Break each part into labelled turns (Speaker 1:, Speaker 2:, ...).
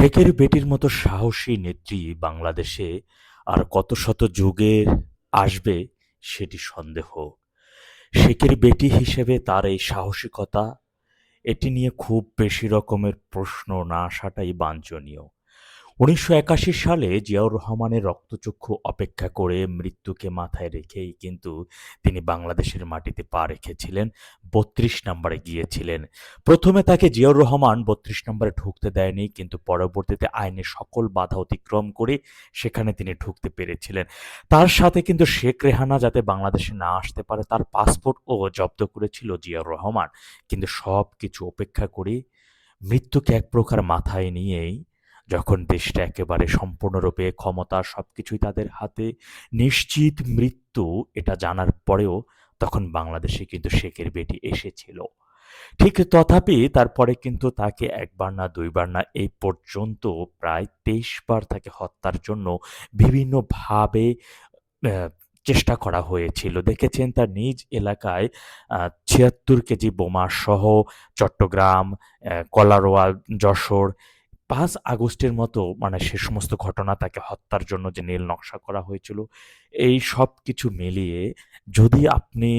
Speaker 1: শেখের বেটির মতো সাহসী নেত্রী বাংলাদেশে আর কত শত যুগে আসবে সেটি সন্দেহ। শেখের বেটি হিসেবে তার এই সাহসিকতা, এটি নিয়ে খুব বেশি রকমের প্রশ্ন না আসাটাই বাঞ্ছনীয়। উনিশশো একাশি সালে জিয়াউর রহমানের রক্তচক্ষু অপেক্ষা করে মৃত্যুকে মাথায় রেখেই কিন্তু তিনি বাংলাদেশের মাটিতে পা রেখেছিলেন, বত্রিশ নম্বরে গিয়েছিলেন। প্রথমে তাকে জিয়াউর রহমান বত্রিশ নম্বরে ঢুকতে দেয়নি, কিন্তু পরবর্তীতে আইনের সকল বাধা অতিক্রম করে সেখানে তিনি ঢুকতে পেরেছিলেন। তার সাথে কিন্তু শেখ রেহানা যাতে বাংলাদেশে না আসতে পারে, তার পাসপোর্টও জব্দ করেছিল জিয়াউর রহমান। কিন্তু সব কিছু অপেক্ষা করে মৃত্যুকে এক প্রকার মাথায় নিয়েই যখন দেশটা একেবারে সম্পূর্ণরূপে ক্ষমতা সবকিছুই তাদের হাতে, নিশ্চিত মৃত্যু এটা জানার পরেও তখন বাংলাদেশে কিন্তু শেখের বেটি এসেছিল। ঠিক তথাপি তারপরে কিন্তু তাকে একবার না দুইবার না এই পর্যন্ত প্রায় তেইশ বার তাকে হত্যার জন্য বিভিন্নভাবে চেষ্টা করা হয়েছিল। দেখেছেন তার নিজ এলাকায় ছিয়াত্তর কেজি বোমা সহ চট্টগ্রাম কলারোয়া, যশোর পাঁচ আগস্টের মতো মানে সে সমস্ত ঘটনা তাকে হত্যার জন্য যে নীল নকশা করা হয়েছিল, এই সব কিছু মিলিয়ে যদি আপনি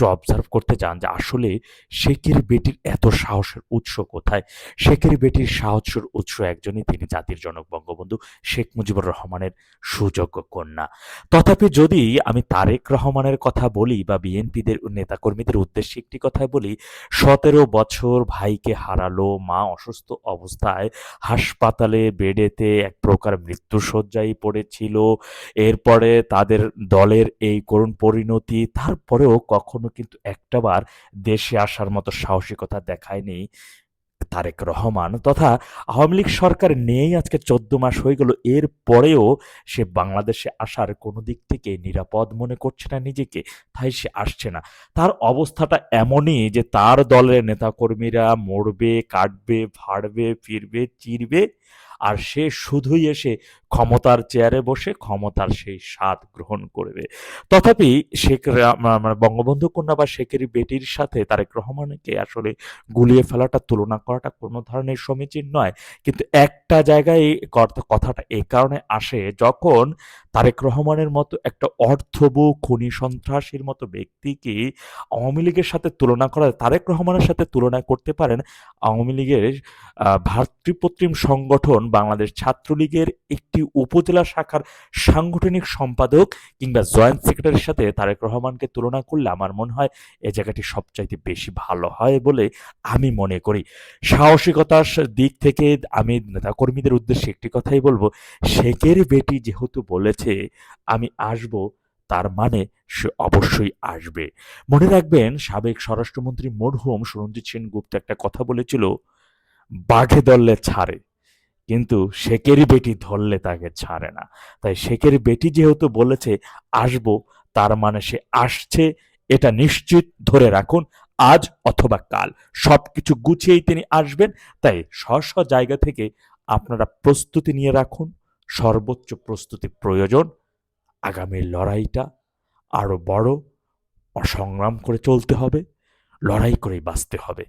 Speaker 1: একটু অবজার্ভ করতে চান যে আসলে শেখের বেটির এত সাহসের উৎস কোথায়? শেখের বেটির সাহসের উৎস একজনই তিনি জাতির জনক বঙ্গবন্ধু শেখ মুজিবুর রহমানের সুযোগ্য কন্যা। তথাপি যদি আমি তারেক রহমানের কথা বলি বা বিএনপিদের নেতাকর্মীদের উদ্দেশ্যে একটি কথা বলি, সতেরো বছর ভাইকে হারালো, মা অসুস্থ অবস্থায় হাসপাতালে বেডেতে এক প্রকার মৃত্যুশয্যায় পড়েছিল। এরপরে তাদের দলের এই করুণ পরিণতি, তারপরেও কখনো কিন্তু একটাবার দেশে আসার মতো সাহসিকতা দেখায়নি তারেক রহমান। তথা আওয়ামী লীগ সরকার নেই আজকে চোদ্দ মাস হয়ে গেল। এর পরেও সে বাংলাদেশে আসার কোনো দিক থেকে নিরাপদ মনে করছে না নিজেকে, তাই সে আসছে না। তার অবস্থাটা এমনই যে তার দলের নেতাকর্মীরা মরবে, কাটবে ফাড়বে ফিরবে, চিরবে, আর সে শুধুই এসে ক্ষমতার চেয়ারে বসে ক্ষমতার সেই স্বাদ গ্রহণ করবে। তথাপি শেখ মানে বঙ্গবন্ধু কন্যা বা শেখের বেটির সাথে তারেক রহমানকে আসলে গুলিয়ে ফেলাটা তুলনা করাটা কোনো ধরনের সমীচীন নয়। কিন্তু একটা জায়গায় কথাটা এই কারণে আসে যখন তারেক রহমানের মতো একটা অর্থবু খুনি সন্ত্রাসীর মতো ব্যক্তিকে আওয়ামী লীগের সাথে তুলনা করা তারেক রহমানের সাথে তুলনা করতে পারেন আওয়ামী লীগের আহ, ভাতৃপ্রতিম সংগঠন বাংলাদেশ ছাত্রলীগের একটি উপজেলা শাখার সাংগঠনিক সম্পাদক কিংবা জয়েন্ট সেক্রেটারির সাথে তারেক রহমানকে তুলনা করলে আমার মনে হয় এই জায়গাটি সবচাইতে বেশি ভালো হয় বলে আমি মনে করি। সাহসিকতার দিক থেকে আমি নেতাকর্মীদের উদ্দেশ্যে একটি কথাই বলব, শেখের বেটি যেহেতু বলেছে, আমি আসব, তার মানে সে অবশ্যই আসবে। মনে রাখবেন, সাবেক স্বরাষ্ট্রমন্ত্রী মরহুম সুরঞ্জিত সেনগুপ্ত একটা কথা বলেছিল, বাঘে ধরলে ছাড়ে। কিন্তু শেখের বেটি ধরলে তাকে ছাড়ে না। তাই শেখের বেটি যেহেতু বলেছে, আসব তার মানে সে আসছে, এটা নিশ্চিত ধরে রাখুন, আজ অথবা কাল। সব কিছু গুছিয়েই তিনি আসবেন, তাই স্ব স্ব জায়গা থেকে আপনারা প্রস্তুতি নিয়ে রাখুন। সর্বোচ্চ প্রস্তুতি প্রয়োজন আগামীর লড়াইটা আরও বড়, অসংগ্রাম করে চলতে হবে, লড়াই করেই বাঁচতে হবে।